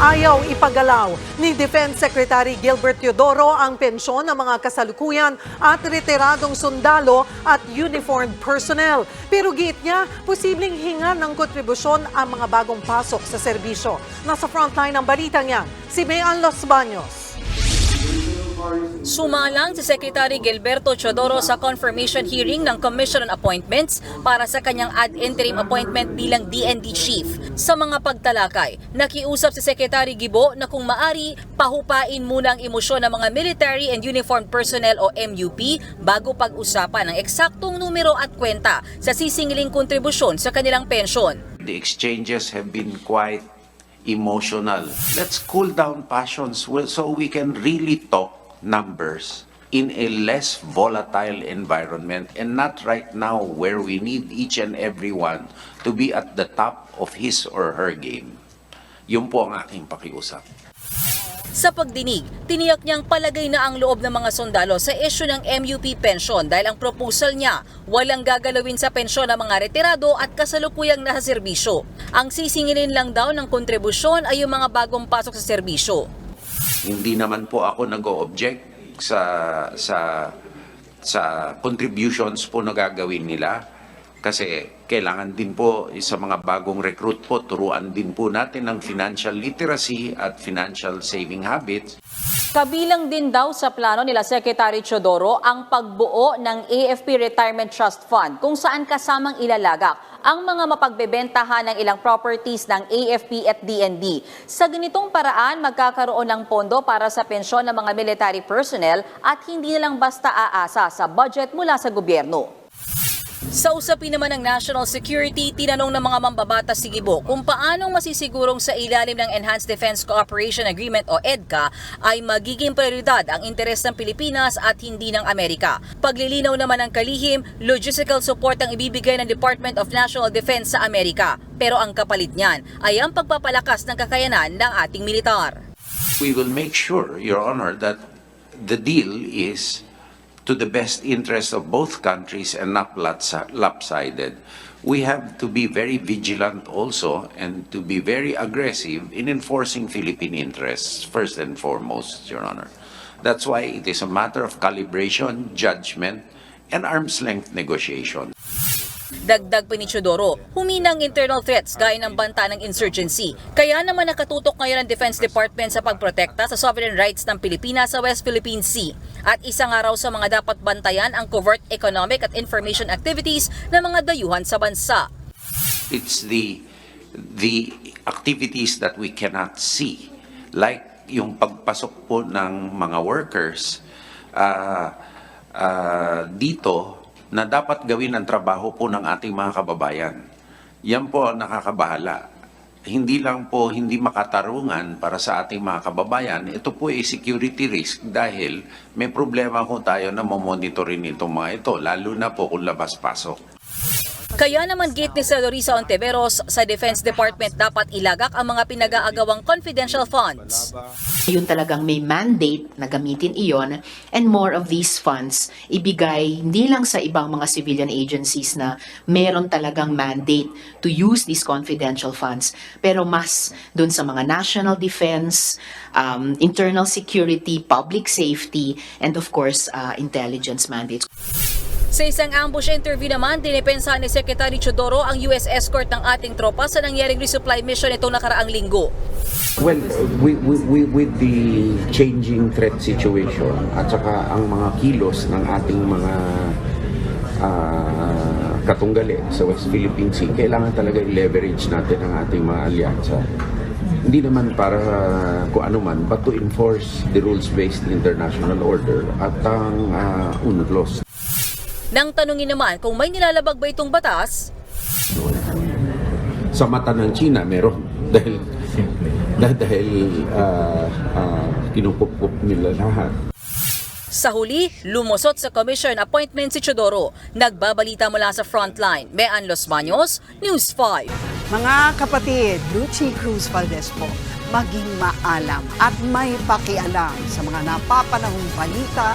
Ayaw ipagalaw ni Defense Secretary Gilbert Teodoro ang pensyon ng mga kasalukuyan at retiradong sundalo at uniformed personnel. Pero giit niya, posibleng hingan ng kontribusyon ang mga bagong pasok sa serbisyo. Nasa frontline ng balita niya, si Mayan Los Baños. Sumalang si Secretary Gilberto Chodoro sa confirmation hearing ng Commission on Appointments para sa kanyang ad interim appointment bilang DND Chief. Sa mga pagtalakay, nakiusap si Secretary Gibo na kung maari, pahupain muna ang emosyon ng mga Military and Uniformed Personnel o MUP bago pag-usapan ang eksaktong numero at kwenta sa sisingiling kontribusyon sa kanilang pensyon. The exchanges have been quite emotional. Let's cool down passions so we can really talk numbers in a less volatile environment and not right now where we need each and everyone to be at the top of his or her game. Yun po ang aking pakiusap. Sa pagdinig, tiniyak niyang palagay na ang loob ng mga sundalo sa issue ng MUP pension dahil ang proposal niya walang gagalawin sa pensyon ng mga retirado at kasalukuyang nasa serbisyo. Ang sisingilin lang daw ng kontribusyon ay yung mga bagong pasok sa serbisyo. Hindi naman po ako nag-object sa sa sa contributions po na gagawin nila kasi kailangan din po sa mga bagong recruit po turuan din po natin ng financial literacy at financial saving habits. Kabilang din daw sa plano nila Secretary Chodoro ang pagbuo ng AFP Retirement Trust Fund kung saan kasamang ilalagak ang mga mapagbebentahan ng ilang properties ng AFP at DND. Sa ganitong paraan, magkakaroon ng pondo para sa pensyon ng mga military personnel at hindi na lang basta aasa sa budget mula sa gobyerno. Sa usapin naman ng national security, tinanong ng mga mambabatas si Gibo kung paanong masisigurong sa ilalim ng Enhanced Defense Cooperation Agreement o EDCA ay magiging prioridad ang interes ng Pilipinas at hindi ng Amerika. Paglilinaw naman ng kalihim, logistical support ang ibibigay ng Department of National Defense sa Amerika. Pero ang kapalit niyan ay ang pagpapalakas ng kakayanan ng ating militar. We will make sure, Your Honor, that the deal is to the best interest of both countries and not lopsi- lopsided. We have to be very vigilant also and to be very aggressive in enforcing Philippine interests, first and foremost, Your Honor. That's why it is a matter of calibration, judgment, and arm's length negotiation. Dagdag pa ni Chodoro, huminang internal threats gaya ng banta ng insurgency. Kaya naman nakatutok ngayon ang Defense Department sa pagprotekta sa sovereign rights ng Pilipinas sa West Philippine Sea. At isa nga raw sa mga dapat bantayan ang covert economic at information activities ng mga dayuhan sa bansa. It's the the activities that we cannot see, like yung pagpasok po ng mga workers ah, ah, dito na dapat gawin ang trabaho po ng ating mga kababayan. Yan po ang nakakabahala. Hindi lang po hindi makatarungan para sa ating mga kababayan, ito po ay security risk dahil may problema po tayo na mamonitorin itong mga ito, lalo na po kung labas-pasok. Kaya naman gate ni Celorisa Ontiveros sa Defense Department dapat ilagak ang mga pinag-aagawang confidential funds. Yun talagang may mandate na gamitin iyon and more of these funds ibigay hindi lang sa ibang mga civilian agencies na meron talagang mandate to use these confidential funds pero mas dun sa mga national defense, um, internal security, public safety, and of course uh, intelligence mandates. Sa isang ambush interview naman, dinipensa ni Secretary Chodoro ang US escort ng ating tropa sa nangyaring resupply mission itong nakaraang linggo. Well, with, with, with, the changing threat situation at saka ang mga kilos ng ating mga ah, katunggali sa West Philippine Sea, kailangan talaga i-leverage natin ang ating mga alyansa. Hindi naman para kung ano man, but to enforce the rules-based international order at ang uh, UNCLOS. Nang tanungin naman kung may nilalabag ba itong batas, Sa mata ng China, meron. Dahil, dahil, dahil uh, uh, nila lahat. sa huli, lumusot sa commission appointment si Chodoro. Nagbabalita mula sa frontline. Mean Los Baños, News 5. Mga kapatid, Lucy Cruz Valdez po, maging maalam at may pakialam sa mga napapanahong balita